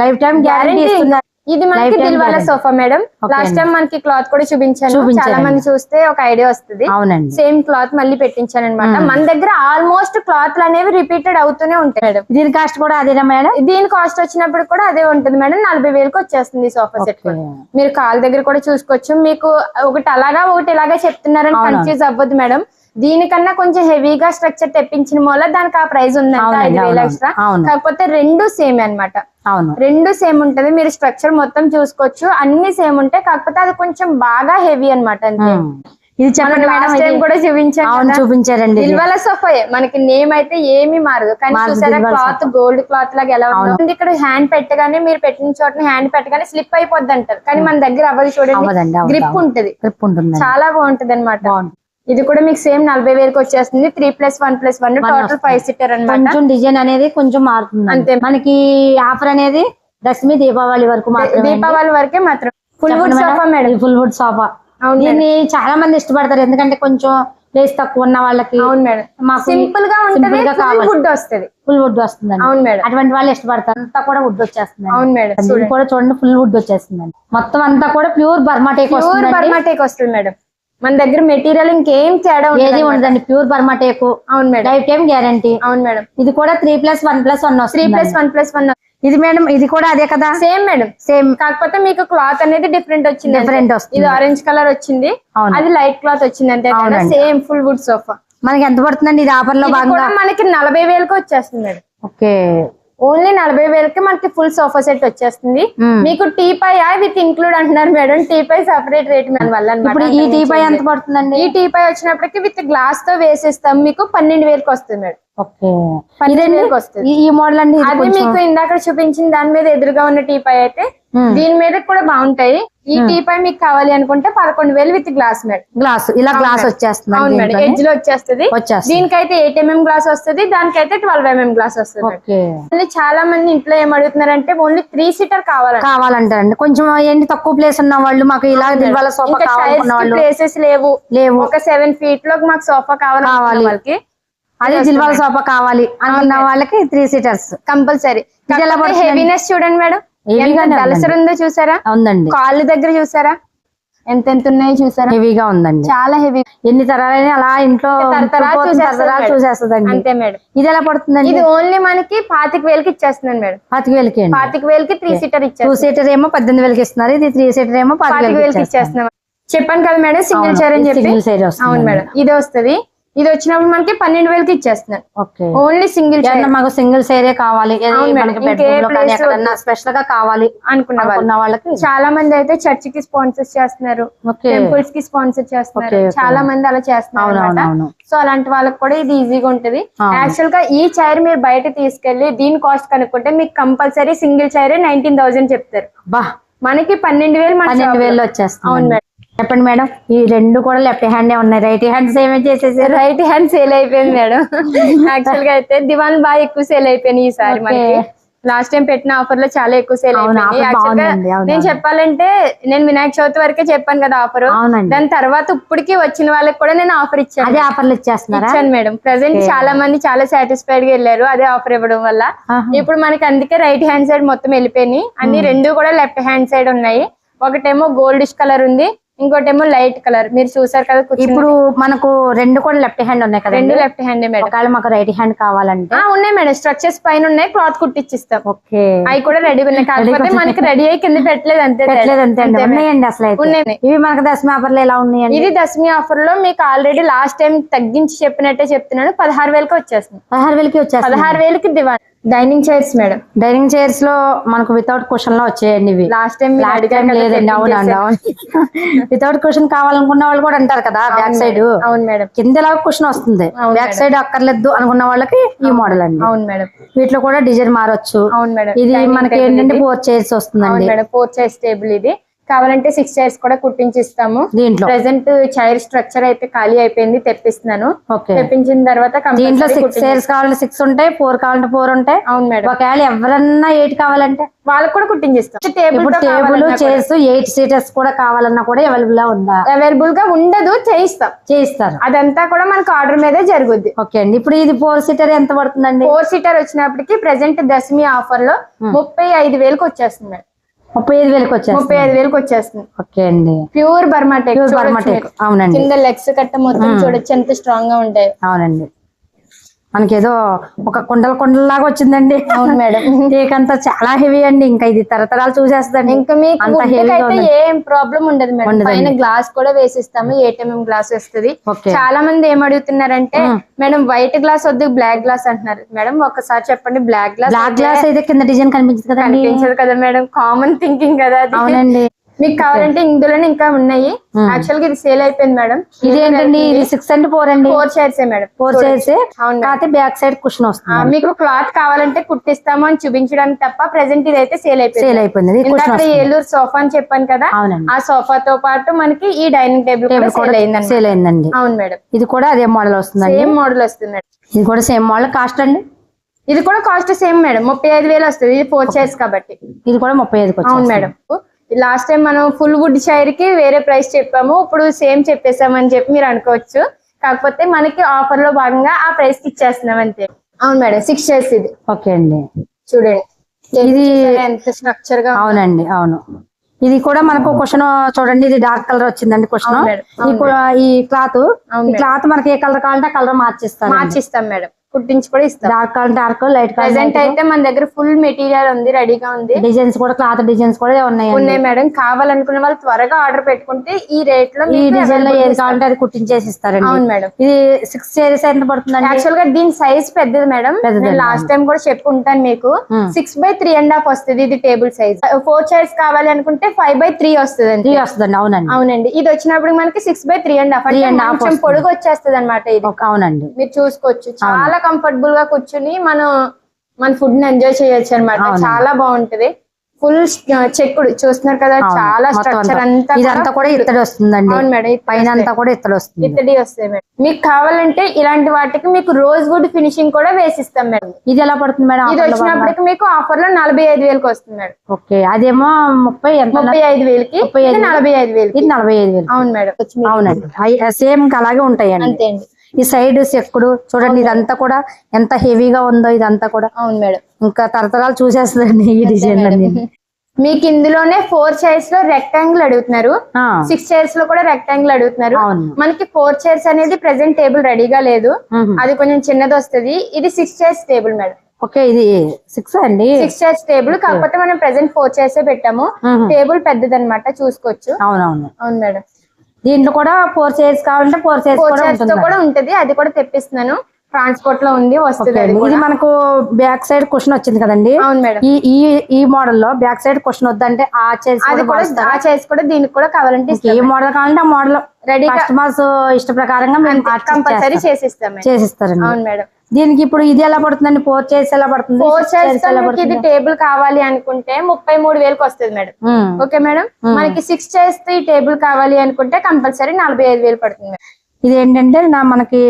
లైఫ్ టైం గ్యారంటీ గ్యారంటీ ఇస్తున్నారు. ఇది మనకి Dilwala. Sofa madam. Last. Time మనకి క్లాత్ కూడా చూపించాను. చాలా మంది చూస్తే ఒక ఐడియా వస్తుంది. సేమ్ క్లాత్ మళ్ళీ పెట్టించాను అనమాట మన దగ్గర ఆల్మోస్ట్ క్లాత్లు అనేవి రిపీటెడ్ అవుతూనే ఉంటాయి మేడం. దీని కాస్ట్ కూడా అదేనా మేడం? దీని కాస్ట్ వచ్చినప్పుడు కూడా అదే ఉంటుంది మేడం. నలభై వేలకు వచ్చేస్తుంది సోఫా సెట్. మీరు కాల్ దగ్గర కూడా చూసుకోవచ్చు. మీకు ఒకటి అలాగా ఒకటి ఇలాగా చెప్తున్నారని. కన్ఫ్యూజ్ అవ్వద్దు మేడం. దీనికన్నా కొంచెం హెవీగా స్ట్రక్చర్ తెప్పించిన వల్ల దానికి ఆ ప్రైస్ ఉందంట ఐదు వేలు ఎక్స్ట్రా. కాకపోతే రెండు సేమ్ అన్నమాట. అవును. రెండు సేమ్ ఉంటది. మీరు స్ట్రక్చర్ మొత్తం చూసుకోవచ్చు. అన్ని సేమ్ ఉంటాయి కాకపోతే అది కొంచెం బాగా హెవీ ఉమ్. ఇది చెప్పండి లాస్ట్ టైం కూడా చూపించాం అవును కదా. చూపించారండి ఇది. దిల్వాల సోఫాయే మనకి నేమ్ అయితే ఏమీ మారదు. కానీ చూసారా క్లాత్ గోల్డ్ క్లాత్ లాగా ఎలా ఉందో. ఇక్కడ హ్యాండ్ పెట్టగానే మీరు పెట్టిన చోట హ్యాండ్ పెట్టగానే స్లిప్ అయిపోద్ది అంటారు. కానీ మన దగ్గర అవ్వదు చూడండి. గ్రిప్. ఉంటది. గ్రిప్ ఉంటుంది చాలా బాగుంటది. అనమాట. ఇది కూడా మీకు సేమ్ నలభై వేలకు వచ్చేస్తుంది. Three plus one plus one total five seater అన్నమాట. కొంచెం డిజైన్ అనేది కొంచెం మారుతుంది అంతే. మనకి ఆఫర్ అనేది దశమి దీపావళి వరకు దీపావళి వరకే మాత్రం. Full wood sofa madam. Full wood sofa దీన్ని చాలా మంది ఇష్టపడతారు. ఎందుకంటే కొంచెం ప్లేస్ తక్కువ ఉన్న వాళ్ళకి అవును మేడం సింపుల్గా ఉంటది. వుడ్ వస్తది. ఫుల్ వుడ్ వస్తుందండి. అవును మేడం అటువంటి వాళ్ళు ఇష్టపడతారు. అంతా కూడా వుడ్ వచ్చేస్తుంది అవును మేడం కూడా చూడండి. ఫుల్ వుడ్ వచ్చేస్తుందండి. మొత్తం అంతా కూడా ప్యూర్ బర్మా టేక్ ప్యూర్ వస్తుందండి. బర్మా టేక్ వస్తుంది మేడం మన దగ్గర మెటీరియల్ ఇంకేం తేడా ఏది ఉండదండి ప్యూర్ బర్మా టేకు అవును మేడం. లైఫ్ టైం గ్యారంటీ అవును మేడం. ఇది కూడా three plus one plus one three plus one plus one ఇది మేడం ఇది కూడా అదే కదా? Same madam. సేమ్ కాకపోతే మీకు క్లాత్ అనేది డిఫరెంట్ వచ్చింది వస్తుంది. ఇది ఆరెంజ్ కలర్ వచ్చింది. అది లైట్ క్లాత్ వచ్చింది అంతే. సేమ్ ఫుల్ వుడ్ సోఫా మనకి ఎంత పడుతుందండి ఇది ఆఫర్లో భాగంగా? మనకి నలభై వేలకు వచ్చేస్తుంది మేడం. ఓకే. ఓన్లీ నలభై వేలకి మనకి ఫుల్ సోఫా సెట్ వచ్చేస్తుంది. మీకు టీ పై విత్ ఇంక్లూడ్ అంటున్నారు madam teapoy separate rate మన వల్ల. ఇప్పుడు ఈ టీ పై ఎంత పడుతుందండి ఈ టీ పై వచ్చినప్పటికి విత్ గ్లాస్తో వేసేస్తాం మీకు పన్నెండు వేలకు వస్తుంది మేడం పన్నెండు వేలకు వస్తుంది ఈ- మోడల్ అండి అది మీకు ఇందాక చూపించిన దాని మీద ఎదురుగా ఉన్న టీ పై అయితే. దీని మీద కూడా బాగుంటాయి. ఈ టీ పై మీకు కావాలి అనుకుంటే పదకొండు వేలు విత్ గ్లాస్ మేడం. గ్లాస్. ఇలా గ్లాస్ వచ్చేస్తుంది అవును మేడం. ఎడ్జ్లో వచ్చేస్తుంది. దీనికైతే ఎయిట్ ఎంఎం గ్లాస్ వస్తుంది. దానికైతే ట్వెల్వ్ ఎంఎం గ్లాస్ వస్తుంది. చాలా మంది ఇంట్లో ఏం అడుగుతున్నారంటే ఓన్లీ త్రీ సీటర్ కావాలండి కావాలంటారండి. కొంచెం ఏంటి తక్కువ ప్లేస్ ఉన్న వాళ్ళు మాకు ఇలా సోఫా ప్లేసెస్ లేవు. లేవు. ఒక సెవెన్ ఫీట్లో మాకు సోఫా కావాలి కావాలి. వాళ్ళకి అదే దిల్వాల సోఫా కావాలి అనుకున్న వాళ్ళకి త్రీ సీటర్స్. కంపల్సరీ? హెవీనెస్ చూడండి మేడం. ఉందో చూసారా? ఉందండి. కాళ్ళు దగ్గర చూసారా? ఎంత ఎంత ఉన్నాయో చూసారా? హెవీగా ఉందండి. చాలా హెవీ ఎన్ని తరాలైనా అలా ఇంట్లో. చూసేస్తుందండి. అంతే మేడం. ఇది ఎలా పడుతుందండి? ఇది ఓన్లీ మనకి పాతిక వేలకి ఇచ్చేస్తున్నాను మేడం. పాతిక వేలకి పాతిక వేలకి త్రీ సీటర్ టూ ఇచ్చేస్తాను సీటర్ ఏమో పద్దెనిమిది వేలకి ఇస్తున్నారు. ఇది త్రీ సీటర్ ఏమో పాతిక వేలకి. ఇచ్చేస్తున్నాం చెప్పాను కదా మేడం సింగిల్ చైర్ అని చెప్పి. అవును మేడం. ఇది వస్తది ఇది వచ్చినప్పుడు మనకి పన్నెండు వేలకి ఇచ్చేస్తున్నాను ఓకే. ఓన్లీ సింగిల్ మాకు సింగిల్ సైరే కావాలి. అవును స్పెషల్గా కావాలి అనుకున్న వాళ్ళు. అనుకున్న వాళ్ళకి. చాలా మంది అయితే చర్చ్కి స్పాన్సర్ చేస్తున్నారు. టెంపుల్స్కి స్పాన్సర్ చేస్తున్నారు. చాలా మంది అలా చేస్తున్నారు అవును. అవును, సో అలాంటి వాళ్ళకి కూడా ఇది ఈజీగా ఉంటది. అవును. యాక్చువల్గా ఈ చైర్ మీరు బయట తీసుకెళ్ళి దీని కాస్ట్ కనుక్కుంటే మీకు compulsory single chair nineteen thousand చెప్తారు. బా. మనకి పన్నెండు వేలు పన్నెండు. వేలు అవును వచ్చేస్తుంది. మేడం. చెప్పండి మేడం ఈ రెండు కూడా లెఫ్ట్ హ్యాండే ఉన్నాయి. రైట్ హ్యాండ్స్ ఏమేమి చేసేసారు? రైట్ హ్యాండ్ సేల్ అయిపోయింది మేడం. [LAUGHS] యాక్చువల్గా అయితే దివాన్ బాగా ఎక్కువ సేల్ అయిపోయినాయి ఈసారి. మనకి. లాస్ట్ టైం పెట్టిన ఆఫర్లో చాలా ఎక్కువ సేల్ అయిపోయింది నేను. చెప్పాలంటే నేను వినాయక చవితి వరకే చెప్పాను కదా ఆఫర్ దాని తర్వాత ఇప్పటికి వచ్చిన వాళ్ళకి కూడా నేను ఆఫర్ ఇచ్చాను. అదే ఆఫర్లు ఇచ్చాను మేడం. ప్రెసెంట్. చాలా మంది చాలా సాటిస్ఫైడ్గా వెళ్ళారు అదే ఆఫర్ ఇవ్వడం వల్ల. ఇప్పుడు మనకి అందుకే రైట్ హ్యాండ్ సైడ్ మొత్తం వెళ్ళిపోయినాయి. అన్ని రెండు కూడా లెఫ్ట్ హ్యాండ్ సైడ్ ఉన్నాయి. ఒకటేమో గోల్డిష్ కలర్ ఉంది. ఇంకోటేమో లైట్ కలర్. మీరు చూసారు కదా. ఇప్పుడు మనకు రెండు కూడా లెఫ్ట్ హ్యాండ్ ఉన్నాయి రెండు కదండి లెఫ్ట్ హ్యాండ్ మేడం. ఒకవేళ మాకు రైట్ హ్యాండ్ కావాలంటే ఆ, ఉన్నాయి మేడం. స్ట్రక్చర్స్ పైన ఉన్నాయి క్లాత్ కుట్టిచ్చిస్తాం. ఓకే. అవి కూడా రెడీ ఉన్నాయి. కాకపోతే మనకి రెడీ అయ్యి కింద పెట్టలేదు అంతే పెట్టలేదు అంతే. ఉన్నాయండి అసలు ఉన్నాయి. ఇవి మనకు దశమి ఆఫర్లు ఎలా ఉన్నాయండి? ఇది దశమి ఆఫర్లో మీకు ఆల్రెడీ లాస్ట్ టైం తగ్గించి చెప్పినట్టే చెప్తున్నాను. పదహారు వేలకి వచ్చేస్తుంది. పదహారు వేలకి వచ్చేస్తాయి పదహారు వేలకి divan. Dining chairs madam dining చైర్స్లో మనకు వితౌట్ కుషన్లో వచ్చేయండి ఇవి. లాస్ట్ టైం లేదండి చేశారు. అవును వితౌట్ కుషన్ కావాలనుకున్న వాళ్ళు కూడా అంటారు కదా బ్యాక్ సైడ్ అవును మేడం కింద ఇలా కుషన్ వస్తుంది. అవును బ్యాక్ సైడ్ అక్కర్లేదు అనుకున్న వాళ్ళకి ఈ మోడల్ అండి. అవును మేడం వీటిలో కూడా డిజైన్ మారొచ్చు. అవును మేడం ఇది మనకి ఏంటంటే. ఫోర్ చైర్స్ అవును వస్తుందండి. మేడం ఫోర్ చైర్స్ టేబుల్ ఇది. కావాలంటే సిక్స్ చైర్స్ కూడా కుట్టించి ఇస్తాము దీంట్లో? ప్రెసెంట్ చైర్ స్ట్రక్చర్ అయితే ఖాళీ అయిపోయింది తెప్పిస్తున్నాను. తెప్పించిన తర్వాత దీంట్లో సిక్స్ చైర్స్ కావాలంటే సిక్స్ ఉంటాయి ఫోర్ కావాలంటే ఫోర్ ఉంటాయి. అవును మేడం. ఒకవేళ ఎవరన్నా ఎయిట్ కావాలంటే? వాళ్ళకి కూడా కుట్టించిస్తాం. టేబుల్ ఇప్పుడు టేబుల్ చైర్స్ ఎయిట్ సీటర్స్ కూడా. కావాలన్నా కూడా అవైలబుల్గా ఉందా? అవైలబుల్గా ఉండదు చేయిస్తాం. చేయిస్తారు. అదంతా కూడా మనకు ఆర్డర్ మీదే జరుగుద్ది. ఓకే అండి. ఇప్పుడు ఇది ఫోర్ సీటర్ ఎంత పడుతుందండి? ఫోర్ సీటర్ వచ్చినప్పటికి ప్రెసెంట్ దశమి ఆఫర్లో ముప్పై ఐదు వేలకు వచ్చేస్తుంది మేడం. ముప్పై ఐదు వేలకు వచ్చేస్తుంది ముప్పై ఐదు వేలకు వచ్చేస్తుంది ఓకే అండి. ప్యూర్ బర్మాటెక్ అవునండి. కింద లెగ్స్ కట్ట మొత్తం చూడొచ్చు ఎంత స్ట్రాంగ్గా ఉంటాయి. అవునండి. మనకి ఏదో ఒక కుండల కుండలలాగా వచ్చిందండి. అవును మేడం. కేక్ అంతా చాలా హెవీ అండి. ఇంకా ఇది తరతరాలు చూసేస్తుందండి. ఇంకా మీకు. ఏం ప్రాబ్లం ఉండదు మేడం. పైన గ్లాస్ కూడా వేసిస్తాము. ఏటీఎం గ్లాస్ వస్తుంది. చాలా మంది ఏం అడుగుతున్నారంటే మేడం వైట్ గ్లాస్ వద్దు బ్లాక్ గ్లాస్ అంటున్నారు. మేడం ఒకసారి చెప్పండి. బ్లాక్ గ్లాస్ బ్లాక్ గ్లాస్ అయితే కింద డిజైన్ కనిపించదు కదండి. కనిపించదు కదా మేడం. కామన్ థింకింగ్ కదా అవునండి. మీకు కావాలంటే ఇందులోనే ఇంకా ఉన్నాయి. యాక్చువల్గా ఇది సేల్ అయిపోయింది మేడం. ఇది ఏంటండి? ఇది సిక్స్ అండ్ ఫోర్ అండి. Four chairs madam. Four chairs. కాకపోతే బ్యాక్ సైడ్ కుషన్ ఆ, వస్తుంది మీకు క్లాత్ కావాలంటే కుట్టిస్తాము అని చూపించడానికి తప్ప ప్రెసెంట్ ఇది అయితే సేల్ అయిపోయింది. సేల్ అయిపోయింది ఏలూరు సోఫా అని చెప్పాను కదా ఆ సోఫాతో పాటు మనకి ఈ డైనింగ్ టేబుల్ సేల్ అయిందండి సేల్ అయిందండి. అవును మేడం. ఇది కూడా అదే మోడల్ వస్తుందండి. సేమ్ మోడల్ వస్తుంది మేడం. ఇది కూడా సేమ్ మోడల్ కాస్ట్ అండి? ఇది కూడా కాస్ట్ సేమ్ మేడం. ముప్పై ఐదు వేలు వస్తుంది. ఇది ఫోర్ చైర్స్ కాబట్టి. ఇది కూడా ముప్పై ఐదుకి అవును మేడం. లాస్ట్ టైం మనం ఫుల్ వుడ్ చైర్కి వేరే ప్రైస్ చెప్పాము. ఇప్పుడు సేమ్ చెప్పేసామని చెప్పి మీరు అనుకోవచ్చు. కాకపోతే మనకి ఆఫర్లో భాగంగా ఆ ప్రైస్కి ఇచ్చేస్తున్నాం అంతే. అవును మేడం సిక్స్ చైర్స్ ఇది. ఓకే అండి. చూడండి. ఇది ఎంత స్ట్రక్చర్గా అవునండి అవును. ఇది కూడా మనకు క్వశ్చన్ చూడండి ఇది డార్క్ కలర్ వచ్చిందండి క్వశ్చన్ ఈ క్లాత్ ఈ క్లాత్ మనకి ఏ కలర్ కావాలంటే ఆ కలర్ మార్చిస్తాను మార్చిస్తాం మేడం. కుట్టించి కూడా ఇస్తాం. Dark colour dark light present అయితే మన దగ్గర ఫుల్ మెటీరియల్ ఉంది రెడీగా ఉంది. డిజైన్స్ కూడా క్లాత్ డిజైన్స్ కూడా ఉన్నాయండి. ఉన్నాయి మేడం కావాలనుకునే వాళ్ళు త్వరగా ఆర్డర్ పెట్టుకుంటే ఈ రేట్లో ఈ డిజైన్లో ఏది. కావాలంటే అది కుట్టించేసి ఇస్తారండి అవును మేడం ఇది సిక్స్ చైర్స్ ఎంత పడుతుందండి? యాక్చువల్గా దీని సైజ్ పెద్దది మేడం లాస్ట్ టైం కూడా చెప్పి ఉంటాను మీకు. Six by three and half వస్తుంది ఇది టేబుల్ సైజ్ ఫోర్ చైర్స్ కావాలి అనుకుంటే ఫైవ్ బై త్రీ వస్తుంది త్రీ వస్తుందండి అవునండి. అవునండి. ఇది వచ్చినప్పుడు మనకి six by three and half వస్తుంది. పొడుగు వచ్చేస్తుంది అనమాట ఇది అవునండి. మీరు చూసుకోవచ్చు. చాలా కంఫర్టబుల్గా కూర్చుని మనం మన ఫుడ్ని ఎంజాయ్ చేయొచ్చు అనమాట. చాలా బాగుంటది. ఫుల్ చెక్కుడు చూస్తున్నారు కదా. చాలా స్ట్రక్చర్ అంతా. ఇదంతా కూడా ఇత్తడి వస్తుందండి. అవును మేడం పైన అంతా కూడా ఇత్తడి వస్తుంది. ఇత్తడి వస్తాయి మేడం. మీకు కావాలంటే ఇలాంటి వాటికి మీకు రోజ్ వుడ్ ఫినిషింగ్ కూడా వేసిస్తాం మేడం. ఇది ఎలా పడుతుంది మేడం ఇది వచ్చినప్పటికి మీకు ఆఫర్లో నలభై ఐదు వేలకు వస్తుంది మేడం. ఓకే అదేమో ముప్పై ముప్పై ఐదు వేలకి. నలభై ఐదు వేలకి. ఇది నలభై ఐదు వేలు. అవును మేడం. అవునండి. సేమ్ అలాగే ఉంటాయండి. అంతే అండి. ఈ సైడ్ చెక్కుడు చూడండి ఇదంతా కూడా ఎంత హెవీగా ఉందో ఇదంతా కూడా. అవును మేడం. ఇంకా తరతరాలు చూసేస్తుందండి ఈ డిజైన్ అన్ని. మీకు ఇందులోనే ఫోర్ చైర్స్లో రెక్టాంగిల్ అడుగుతున్నారు. సిక్స్ చైర్స్లో కూడా రెక్టాంగిల్ అడుగుతున్నారు. మనకి ఫోర్ చైర్స్ అనేది ప్రెసెంట్ టేబుల్ రెడీగా లేదు. అది కొంచెం చిన్నది వస్తది. ఇది six chairs table madam. Okay ఇది సిక్స్ అండి? సిక్స్ చైర్స్ టేబుల్ కాకపోతే మనం ప్రెసెంట్ ఫోర్ చైర్స్ పెట్టాము. టేబుల్ పెద్దది అనమాట చూసుకోవచ్చు. అవునవును. అవును మేడం. దీంట్లో కూడా ఫోర్ చైర్స్ కావాలంటే ఫోర్ ఫోర్ కూడా ఉంటుంది అది కూడా తెప్పిస్తున్నాను ట్రాన్స్పోర్ట్లో ఉంది వస్తుంది. ఇది. మనకు బ్యాక్ సైడ్ క్వశ్చన్ వచ్చింది కదండి అవును మేడం ఈ ఈ ఈ మోడల్లో బ్యాక్ సైడ్ క్వశ్చన్ వద్దంటే ఆ కూడా ఆ చైర్స్ కూడా దీనికి కూడా కావాలంటే ఏ మోడల్ కావాలంటే ఆ మోడల్ రెడీగా కస్టమర్స్ ఇష్ట ప్రకారంగా మేము కంపల్సరీ. చేసిస్తాం. చేసిస్తారండి అవును మేడం దీనికి ఇప్పుడు ఇది ఎలా పడుతుందండి? ఫోర్ చైర్స్ ఎలా పడుతుంది? ఫోర్ చైర్స్ ఇది టేబుల్ కావాలి అనుకుంటే ముప్పై మూడు వేలకు వస్తుంది మేడం. Okay madam? మనకి సిక్స్ చైర్స్ ఈ టేబుల్ కావాలి అనుకుంటే కంపల్సరీ నలభై ఐదు వేలు పడుతుంది మేడం. ఇది ఏంటంటే నా మనకి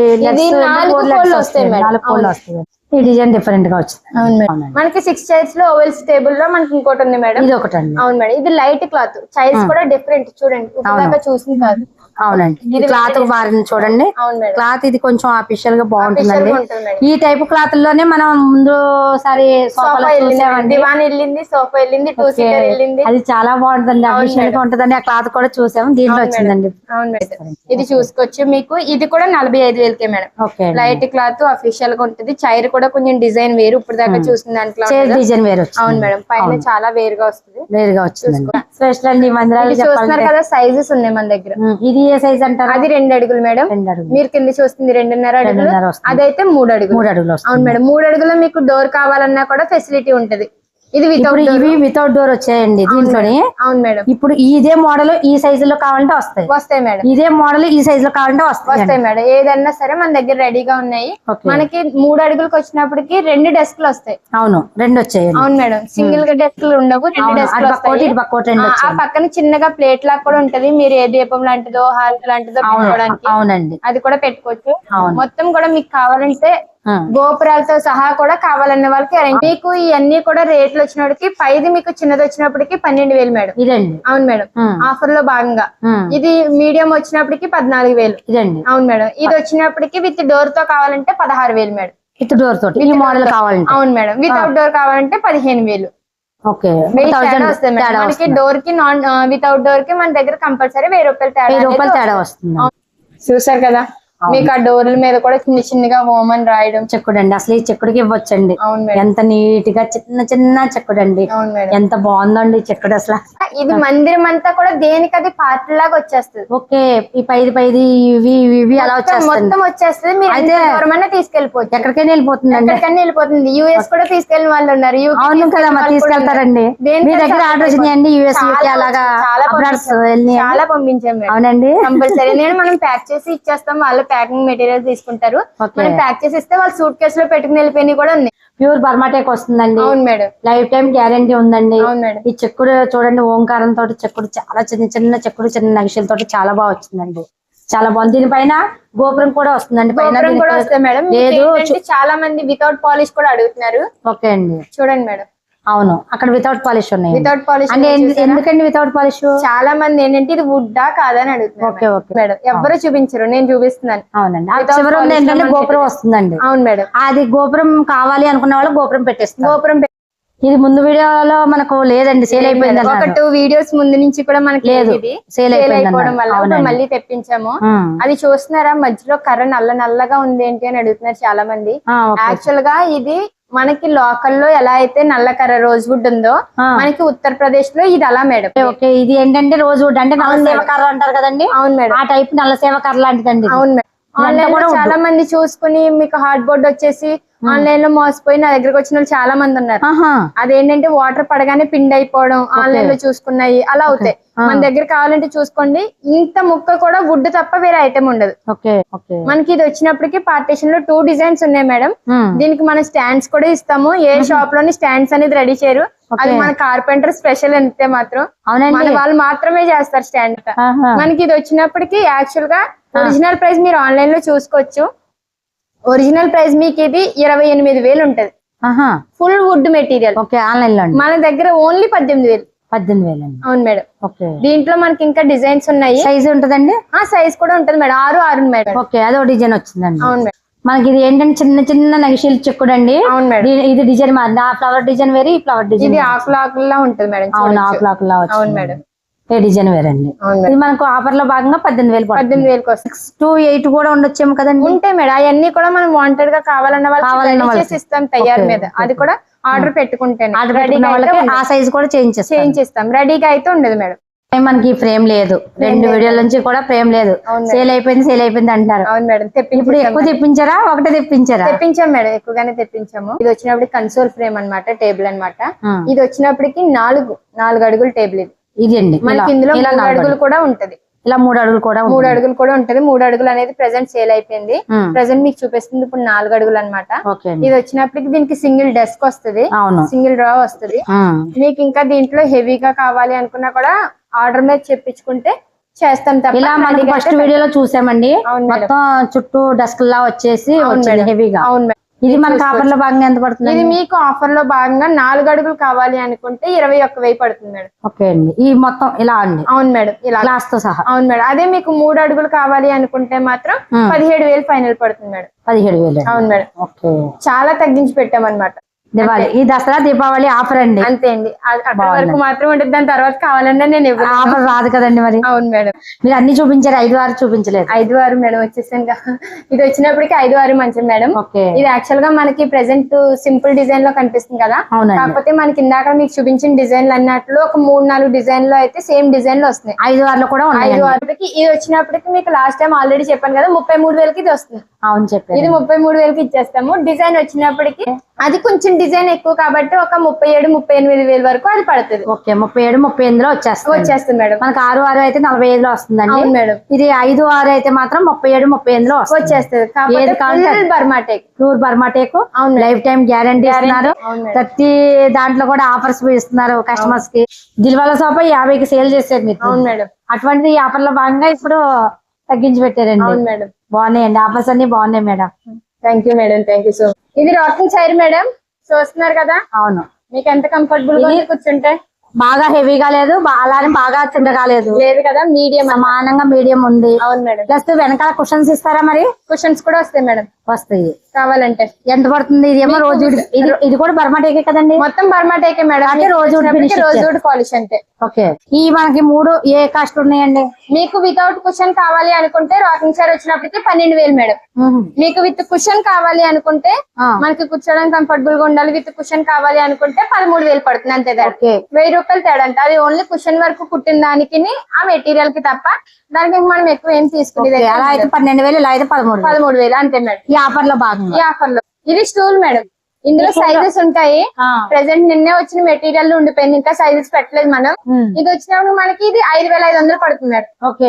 ఈ డిజైన్ డిఫరెంట్గా వచ్చింది. అవును మేడం. అవునండి. మనకి సిక్స్ చైర్స్లో ఓవెల్స్ టేబుల్లో మనకి ఇంకోటి ఉంది మేడం. ఇది ఒకటండి. అవును మేడం. ఇది లైట్ క్లాత్ చైర్స్ కూడా డిఫరెంట్ చూడండి. చూసింది కాదు. అవునండి. ఇది క్లాత్ మారింది చూడండి. క్లాత్ ఇది కొంచెం ఆఫిషియల్గా బాగుంటుందండి. ఈ టైప్ క్లాత్లోనే మనం ముందు సారి సోఫా వెళ్ళింది. చూసామండి. దివాన్ వెళ్ళింది సోఫా వెళ్ళింది టూ సీటర్ వెళ్ళింది. అది చాలా బాగుంటుందండి. అఫిషియల్గా ఉంటుందండి. ఆ క్లాత్ కూడా చూసాము. దీంట్లో వచ్చిందండి. ఇది చూసుకోవచ్చు మీకు. ఇది కూడా నలభై ఐదు వేలకే మేడం. లైట్ క్లాత్ అఫీషియల్గా ఉంటుంది. చైర్ కూడా కొంచెం డిజైన్ వేరు. ఇప్పుడు దాకా చూసిన దాంట్లో. డిజైన్ వేరు వచ్చింది. అవును మేడం. పైన చాలా వేరుగా వస్తుంది. వేరుగా వచ్చిందండి. స్పెషల్ అండి ఇది చూస్తున్నారు కదా సైజెస్ ఉన్నాయి మన దగ్గర. ఉమ్, ఇది ఏ సైజ్ అంటారు? అది రెండు అడుగులు మేడం. రెండు అడుగులు. మీరు కింద చూస్తుంది రెండున్నర అడుగులు. అదైతే మూడు అడుగులు. మూడు అడుగులు అవును మేడం మూడు అడుగులు మీకు డోర్ కావాలన్నా కూడా ఫెసిలిటీ ఉంటది. ఇది వితౌట్ ఇవి వితౌట్ డోర్ వచ్చాయండి దీంట్లోని. అవును మేడం. ఇప్పుడు ఇదే మోడల్ ఈ సైజు లో కావాలంటే వస్తాయి. వస్తాయి మేడం. ఇదే మోడల్ ఈ సైజు లో కావాలంటే వస్తాయి వస్తాయి మేడం. ఏదన్నా సరే మన దగ్గర రెడీగా ఉన్నాయి. మనకి మూడు అడుగులకు వచ్చినప్పటికి రెండు డెస్క్లు వస్తాయి. అవును రెండు వచ్చాయండి. అవును మేడం. సింగిల్గా డెస్క్లు ఉండవు రెండు డెస్క్లు రెండు ఆ, వచ్చాయి పక్కన చిన్నగా ప్లేట్ లాగా కూడా ఉంటది. మీరు ఏ దీపం లాంటిదో హారతి లాంటిదో అవునండి. అది కూడా పెట్టుకోవచ్చు. మొత్తం కూడా మీకు కావాలంటే గోపురాలతో సహా కూడా కావాలన్న వాళ్ళకి మీకు ఇవన్నీ కూడా రేట్లు వచ్చినప్పటికి పైది మీకు చిన్నది వచ్చినప్పటికి పన్నెండు వేలు మేడం. ఇదండి. అవును మేడం. ఆఫర్లో భాగంగా. ఇది మీడియం వచ్చినప్పటికి పద్నాలుగు వేలు. ఇదండి. అవును మేడం. ఇది వచ్చినప్పటికి విత్ డోర్తో కావాలంటే పదహారు వేలు మేడం. విత్ డోర్ తోటి ఈ మోడల్ కావాలంటే. అవును మేడం. వితౌట్ డోర్ కావాలంటే పదిహేను వేలు. మనకి డోర్కి నాన్ వితౌట్ డోర్కి మన దగ్గర కంపల్సరీ వెయ్యి రూపాయలు తేడా రూపాయలు తేడా వస్తుంది. వస్తుంది? చూసారు కదా? మీకు ఆ డోర్ల మీద కూడా చిన్న చిన్నగా హోమ్ అని రాయడం చెక్కుడు అండి అసలు ఈ చెక్కుడికి ఇవ్వచ్చండి. ఎంత నీట్గా చిన్న చిన్న చెక్కుడు అండి ఎంత బాగుందండి ఈ చెక్కుడు అసలు. ఇది మందిరం అంతా కూడా దేనికి అది పార్ట్ లాగా వచ్చేస్తుంది. ఓకే ఈ పైది పైది ఇవి ఇవి అలా వచ్చేస్తుంది మొత్తం వచ్చేస్తుంది. మీరు అయితే- ఎంత దూరమైనా తీసుకెళ్ళిపోవచ్చు. ఎక్కడికైనా వెళ్ళిపోతుందండి. ఎక్కడికైనా వెళ్ళిపోతుంది. యూఎస్ కూడా తీసుకెళ్ళిన వాళ్ళు ఉన్నారు. అవును కదా మరి తీసుకెళ్తారండి. మీ దగ్గర ఆర్డర్ వచ్చినాయండి యూఎస్ యూకే అలాగా చాలా పంపించాం. అవునండి. కంపల్సరీ. నేను మనం ప్యాక్ చేసి ఇచ్చేస్తాం. వాళ్ళు ప్యాకింగ్ మెటీరియల్ తీసుకుంటారు. మనం ప్యాక్ చేసి ఇస్తే వాళ్ళు సూట్ కేసు లో పెట్టుకుని వెళ్ళిపోయినవి కూడా ఉన్నాయి. ప్యూర్ బర్మాటేక్ వస్తుందండి. అవును మేడం. లైఫ్ టైం గ్యారంటీ ఉందండి ఈ చెక్కుడు చూడండి ఓంకారం తోటి చెక్కుడు చాలా చిన్న చిన్న చెక్కుడు చిన్న నగిషలతోటి చాలా బాగా వచ్చిందండి. చాలా బాగుంది. దీనిపైన గోపురం కూడా వస్తుందండి. పైన గోపురం కూడా వస్తాయి మేడం. లేదు చాలా మంది వితౌట్ పాలిష్ కూడా అడుగుతున్నారు. ఓకే అండి. చూడండి మేడం. అవును. అక్కడ వితౌట్ పాలిష్ ఉన్నాయి. వితౌట్ పాలిష్ అంటే ఎందుకండి వితౌట్ పాలిష్ చాలా మంది ఏంటంటే ఇది వుడ్డా కాదని అడుగుతున్నారు ఓకే ఓకే. మేడం ఎవ్వరు చూపించరు నేను చూపిస్తున్నాను. అవునండి. చివరి ఏంటంటే గోపురం వస్తుందండి. అవును మేడం. అది గోపురం కావాలి అనుకున్న వాళ్ళు గోపురం పెట్టేస్తారు. గోపురం ఇది ముందు వీడియోలో మనకు లేదండి సేల్ అయిపోయింది ఒక. టూ వీడియోస్ ముందు నుంచి కూడా మనకి లేదు సేల్ అయిపోవడం. వల్ల. మళ్ళీ తెప్పించాము. అది చూస్తున్నారా? మధ్యలో కర్ర నల్ల నల్లగా ఉంది ఏంటి అని అడుగుతున్నారు చాలా మంది. యాక్చువల్గా ఇది మనకి లోకల్లో ఎలా అయితే నల్ల కర్ర రోజ్ వుడ్ ఉందో. మనకి ఉత్తరప్రదేశ్లో ఇది అలా మేడం ఓకే, ఇది ఏంటంటే రోజు వుడ్ అంటే నల్ల సేవకర్ర అంటారు కదండి అవును మేడం ఆ టైప్ నల్ల సేవకర్ర లాంటిదండి. అవును మేడం ఆన్లైన్. చాలా మంది చూసుకుని మీకు హార్డ్ బోర్డ్ వచ్చేసి ఆన్లైన్లో మోసపోయి నా దగ్గరకు వచ్చిన వాళ్ళు చాలా మంది ఉన్నారు. అదేంటంటే వాటర్ పడగానే పిండి అయిపోవడం ఆన్లైన్లో చూసుకున్నాయి అలా అవుతాయి. మన దగ్గర కావాలంటే చూసుకోండి. ఇంత ముక్క కూడా వుడ్ తప్ప వేరే ఐటమ్ ఉండదు. మనకి ఇది వచ్చినప్పటికి పార్టీషన్లో టూ డిజైన్స్ ఉన్నాయి మేడం. దీనికి మనం స్టాండ్స్ కూడా ఇస్తాము. ఏ షాప్లోని స్టాండ్స్ అనేది రెడీ చేయరు. అది మన కార్పెంటర్ స్పెషల్ అంతే మాత్రం. అవునండి. వాళ్ళు మాత్రమే చేస్తారు స్టాండ్. మనకి ఇది వచ్చినప్పటికి యాక్చువల్గా ఒరిజినల్ ప్రైస్ మీరు ఆన్లైన్లో చూసుకోవచ్చు. ఒరిజినల్ ప్రైస్ మీకు ఇది ఇరవై ఎనిమిది వేలు ఉంటది. ఫుల్ వుడ్ మెటీరియల్ ఓకే ఆన్లైన్లో మన దగ్గర ఓన్లీ పద్దెనిమిది వేలు. పద్దెనిమిది వేలు అవును మేడం. ఓకే. దీంట్లో మనకి ఇంకా డిజైన్స్ ఉన్నాయి. సైజ్ ఉంటదండి? ఆ సైజ్ కూడా ఉంటుంది మేడం. ఆరు ఆరు మేడం. ఓకే అదో డిజైన్ వచ్చిందండి. అవును మేడం. మనకి ఇది ఏంటంటే చిన్న చిన్న నగిషీలు చెక్కుడండి అవును మేడం. ఇది డిజైన్ మారింది. ఆ ఫ్లవర్ డిజైన్ వేరే ఈ ఫ్లవర్ డిజైన్ ఇది ఆకుల్లా ఉంటుంది మేడం. అవును ఆకులా అవును మేడం. ఏ డిజైన్ వేరే అండి. అవును? ఇది మనకు ఆఫర్లో భాగంగా పద్దెనిమిది వేలు పద్దెనిమిది వేలకు వస్తుంది సిక్స్ టు ఎయిట్ కూడా ఉండొచ్చేమో కదండి. ఉంటాయి మేడం అవన్నీ కూడా మనం వాంటెడ్గా కావాలన్న. చేసి ఇస్తాం తయారు మీద. అది కూడా ఆర్డర్ పెట్టుకుంటేనే. ఆర్డర్ రెడీగా పెట్టుకున్న అయితే వాళ్ళకి ఆ. సైజ్ కూడా చేంజ్ చేస్తాం. చేంజ్ ఇస్తాం రెడీగా అయితే ఉండదు మేడం. మనకి ఫ్రేమ్ లేదు. రెండు వీడియోల నుంచి కూడా ఫ్రేమ్ లేదు. సేల్ అయిపోయింది సేల్ అయిపోయింది అంటారు. అవును మేడం. ఇప్పుడు ఎక్కువ తెప్పించారా? ఒకటే తెప్పించారా? తెప్పించాం మేడం. ఎక్కువగానే తెప్పించాము. ఇది వచ్చినప్పుడు కన్సోల్ ఫ్రేమ్ అన్నమాట టేబుల్ అన్నమాట. ఆ. ఇది వచ్చినప్పటికి నాలుగు నాలుగు అడుగుల టేబుల్ ఇది. ఇది అండి. మనకి ఇందులో మూడు అడుగులు కూడా ఉంటది. ఇలా మూడు అడుగులు కూడా. మూడు అడుగులు కూడా ఉంటది. మూడు అడుగులు అనేది ప్రెసెంట్ సేల్ అయిపోయింది. ప్రెసెంట్ మీకు చూపిస్తుంది. ఇప్పుడు నాలుగు అడుగులు అండి. ఇది వచ్చినప్పటికి దీనికి సింగిల్ డెస్క్ వస్తది. సింగిల్ డ్రా వస్తది. మీకు ఇంకా దీంట్లో హెవీగా కావాలి అనుకున్నా కూడా ఆర్డర్ మీద చెప్పించుకుంటే చేస్తాం తప్ప ఇలా మనకి ఫస్ట్ వీడియోలో చూసామండి. మొత్తం చుట్టూ డస్క్ లా వచ్చేసి. హెవీగా అవును మేడం. ఇది మనకి ఆఫర్లో భాగంగా ఎంత పడుతుంది ఇది మీకు ఆఫర్లో భాగంగా నాలుగు అడుగులు కావాలి అనుకుంటే ఇరవై ఒక్క వెయ్యి పడుతుంది మేడం. ఓకే అండి. ఈ మొత్తం ఇలా అండి? అవును మేడం ఇలా. గ్లాస్తో సహా? అవును మేడం. అదే మీకు మూడు అడుగులు కావాలి అనుకుంటే మాత్రం. పదిహేడు వేలు ఫైనల్ పడుతుంది మేడం. పదిహేడు వేలు. అవును మేడం. ఓకే. చాలా తగ్గించి పెట్టామన్నమాట. దివాళి ఈ దసరా దీపావళి ఆఫర్ అండి. అంతే అండి. వరకు మాత్రం ఉంటుంది దాని తర్వాత కావాలన్నా నేను ఆఫర్ రాదు కదండి మరి. అవును మేడం. మీరు అన్ని చూపించారు ఐదు ఆరు చూపించలేదు. ఐదు ఆరు మేడం వచ్చేసాను. ఇది వచ్చినప్పటికి ఐదు ఆరు మంచిది మేడం. ఇది యాక్చువల్గా మనకి ప్రెసెంట్ సింపుల్ డిజైన్లో కనిపిస్తుంది కదా. కాకపోతే మనకి ఇందాక మీకు చూపించిన డిజైన్లు అన్నట్లు ఒక మూడు నాలుగు డిజైన్లో అయితే సేమ్ డిజైన్లో వస్తున్నాయి. ఐదు ఆరులో కూడా ఉన్నాయి ఐదు ఆరుకి ఇది వచ్చినప్పటికి మీకు లాస్ట్ టైం ఆల్రెడీ చెప్పాను కదా ముప్పై మూడు వేలకి ఇది వస్తుంది. అవును చెప్పారు. ఇది ముప్పై మూడు వేలకి ఇచ్చేస్తాము. డిజైన్ వచ్చినప్పటికి అది కొంచెం డిజైన్ ఎక్కువ కాబట్టి ఒక ముప్పై ఏడు ముప్పై ఎనిమిది వేల వరకు అది పడుతుంది. ఓకే ముప్పై ఏడు ముప్పై ఎనిమిదిలో వచ్చేస్తుంది. వచ్చేస్తుంది మేడం. మనకి ఆరు ఆరు అయితే నలభై ఐదులో వస్తుందండి. మేడం. ఇది ఐదు ఆరు అయితే మాత్రం ముప్పై ఏడు ముప్పై ఎనిమిదిలో వచ్చేస్తుంది. బర్మాటేక్ ప్యూర్ బర్మాటేక్ అవును లైఫ్ టైం గ్యారంటీ ఇస్తున్నారు. ప్రతి దాంట్లో కూడా ఆఫర్స్ ఇస్తున్నారు కస్టమర్స్కి దిల్వాల సోప యాభైకి సేల్ చేశారు మీరు. అవును మేడం. అటువంటిది ఈ ఆఫర్లో భాగంగా ఇప్పుడు తగ్గించి పెట్టారండి. అవును మేడం. బాగున్నాయండి. ఆఫర్స్ అన్ని బాగున్నాయి madam. Thank you madam. Thank you so ఇది రాకింగ్ చైర్ మేడం. చూస్తున్నారు కదా? అవును. మీకు ఎంత కంఫర్టబుల్గా ఉంది కూర్చుంటే? బాగా హెవీగా లేదు అలానే బాగా చిన్నగా లేదు. లేదు కదా మీడియం సమానంగా మీడియం ఉంది. అవును మేడం. ప్లస్ వెనకాల కుషన్స్ ఇస్తారా మరి? కుషన్స్ కూడా వస్తాయి మేడం. వస్తాయి. కావాలంటే. ఎంత పడుతుంది? ఇది ఏమో రోజు ఇది ఇది కూడా బర్మాటేకే కదండి? మొత్తం బర్మాటేకే మేడం. అంటే finish రోజుడ్ పాలిష్ అంతే. ఓకే. ఈ మనకి మూడు ఏ కాస్ట్ ఉన్నాయండి? మీకు వితౌట్ కుషన్ కావాలి అనుకుంటే రాకింగ్ చైర్ వచ్చినప్పటికి పన్నెండు వేలు మేడం. మీకు విత్ కుషన్ కావాలి అనుకుంటే. మనకి కూర్చోడానికి కంఫర్టబుల్గా ఉండాలి. విత్ కుషన్ కావాలి అనుకుంటే పదమూడు వేలు పడుతుంది అంతే వెయ్యి రూపాయలు తేడా అంటే. అది ఓన్లీ కుషన్ వరకు కుట్టిన దానికి ఆ మెటీరియల్కి తప్ప దానికి మనం ఎక్కువ ఏం తీసుకునేది అలా అయితే పన్నెండు వేలు ఇలా అయితే పదమూడు. పదమూడు వేలు అంతే మేడం. ఈ ఆఫర్లో భాగంగా ఈ ఆఫర్లో ఇది స్టూల్ మేడం. ఇందులో సైజెస్ ఉంటాయి. ప్రెసెంట్ నిన్నే వచ్చిన మెటీరియల్ ఉండిపోయింది. ఇంకా సైజెస్ పెట్టలేదు మనం. ఇది వచ్చినప్పుడు మనకి ఇది ఐదు వేల ఐదు వందలు పడుతుంది మేడం. ఓకే.